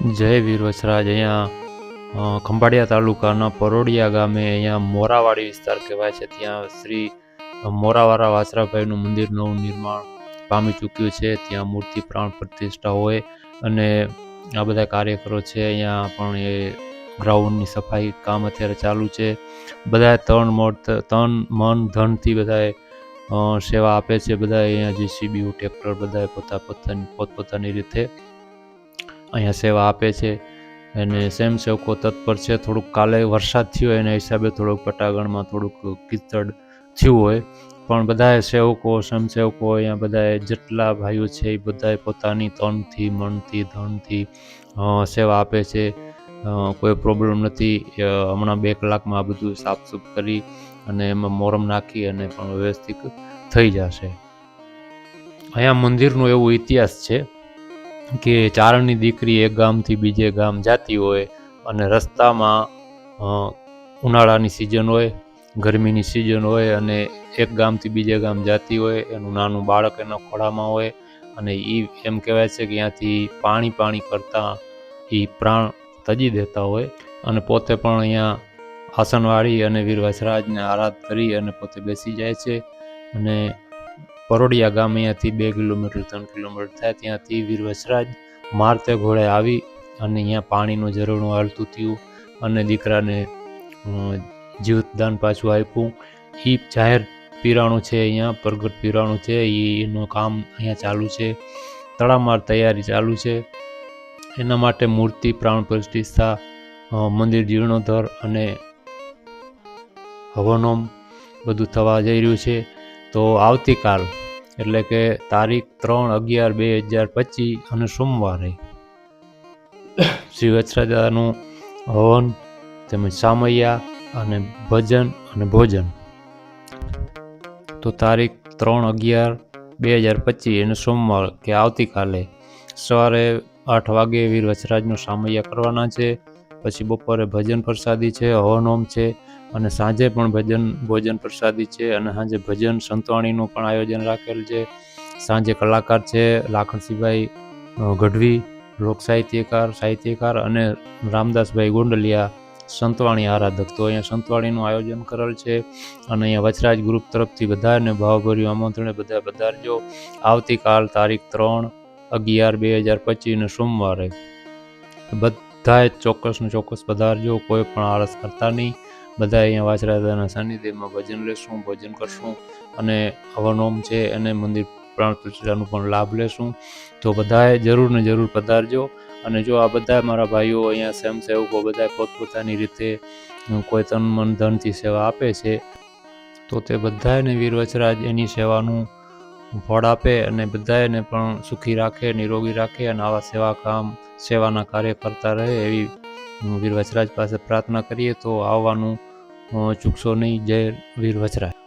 જય વીર વસરાજ અહીંયા ખંભાળિયા તાલુકાના પરોડિયા ગામે અહીંયા મોરાવાડી વિસ્તાર કહેવાય છે. ત્યાં શ્રી મોરાવાળા વાસરાભાઈનું મંદિર નવું નિર્માણ પામી ચૂક્યું છે. ત્યાં મૂર્તિ પ્રાણ પ્રતિષ્ઠા હોય અને આ બધા કાર્યકરો છે. અહીંયા પણ એ ગ્રાઉન્ડની સફાઈ કામ અત્યારે ચાલુ છે. બધા તન મોડ તન, મન, ધનથી બધાએ સેવા આપે છે. બધા અહીંયા જેસીબી ટ્રેક્ટર બધાએ પોતા પોતાની પોતપોતાની રીતે અહીંયા સેવા આપે છે. અને સ્વયંસેવકો તત્પર છે, થોડુંક કાલે વરસાદ થયો એના હિસાબે થોડુંક પટાગણમાં થોડુંક કીચડ થયું હોય. પણ બધાએ સેવકો, સ્વયંસેવકો અહીંયા બધાએ જેટલા ભાઈઓ છે એ બધાએ પોતાની તનથી, મનથી, ધનથી સેવા આપે છે. કોઈ પ્રોબ્લેમ નથી. હમણાં બે કલાકમાં આ બધું સાફસૂફ કરી અને એમાં મોરમ નાખી અને પણ વ્યવસ્થિત થઈ જશે. અહીંયા મંદિરનો એવો ઇતિહાસ છે. કે ચારણની દીકરી એક ગામથી બીજે ગામ જતી હોય અને રસ્તામાં ઉનાળાની સિઝન હોય, ગરમીની સિઝન હોય અને એક ગામથી બીજે ગામ જતી હોય, એનું નાનું બાળક એના ખોળામાં હોય અને એ એમ કહેવાય છે કે ત્યાંથી પાણી પાણી કરતાં એ પ્રાણ તજી દેતા હોય અને પોતે પણ અહીંયા આસનવાળી અને વીર વસરાજને આરાધ કરી અને પોતે બેસી જાય છે અને પરોડિયા ગામ અહીંયાથી બે કિલોમીટર, ત્રણ કિલોમીટર થાય ત્યાંથી વીર વસરાજ મારતે ઘોડે આવી અને અહીંયા પાણીનું ઝરણું હાલતું થયું અને દીકરાને જીવતદાન પાછું આપ્યું. એ જાહેર પીરાણું છે અહીંયા, પ્રગટ પીરાણું છે. એનું કામ અહીંયા ચાલુ છે. તળામાર તૈયારી ચાલુ છે. એના માટે મૂર્તિ, પ્રાણ પ્રતિષ્ઠા મંદિર, જીર્ણોદ્ધાર અને હવનોમ બધું થવા જઈ રહ્યું છે. તો આવતીકાલ, એટલે કે તારીખ ત્રણ અગિયાર બે હજાર પચીસ અને સોમવારે શ્રી વત્સરાજાનું હવન તેમજ સામૈયા અને ભજન અને ભોજન. તો તારીખ ત્રણ અગિયાર બે હજાર પચીસ અને સોમવાર, કે આવતીકાલે સવારે આઠ વાગે વીર વચરાજનું સામૈયા કરવાના છે, પછી બપોરે ભજન પ્રસાદી છે હવન હોમ છે અને સાંજે પણ ભજન, ભોજન પ્રસાદી છે અને સાંજે ભજન સંતવાણીનું પણ આયોજન રાખેલ છે. સાંજે કલાકાર છે લાખણસિંહભાઈ ગઢવી લોક સાહિત્યકાર સાહિત્યકાર અને રામદાસભાઈ ગોંડલિયા સંતવાણી આરાધક. તો અહીંયા સંતવાણીનું આયોજન કરેલ છે અને અહીંયા વચરાજ ગ્રુપ તરફથી બધાને ભાવભર્યું આમંત્રણે બધા પધારજો. આવતીકાલ તારીખ ત્રણ અગિયાર બે હજાર પચીસને સોમવારે. બધાએ ચોક્કસને ચોક્કસ પધારજો, કોઈ પણ આળસ કરતા નહીં. બધા અહીંયા વાછરાદાના સાનિધ્યમાં ભજન લેશું, ભજન કરશું અને હવનોમ છે અને મંદિર પ્રાણ પ્રતિષ્ઠાનો પણ લાભ લેશું. તો બધાએ જરૂર ને જરૂર પધારજો અને જો આ બધા મારા ભાઈઓ અહીંયા સ્વયંસેવકો બધા પોતપોતાની રીતે કોઈ તન મન ધનથી સેવા આપે છે, તો તે બધાને વીર વચરાજ એની સેવાનું ફળ આપે અને બધાને પણ સુખી રાખે, નિરોગી રાખે અને આવા સેવા કામ સેવાના કાર્ય કરતા રહે એવી વીર વચરાજ પાસે પ્રાર્થના કરીએ તો આવવાનું ચૂકશો નહીં જય વીર વચરાજ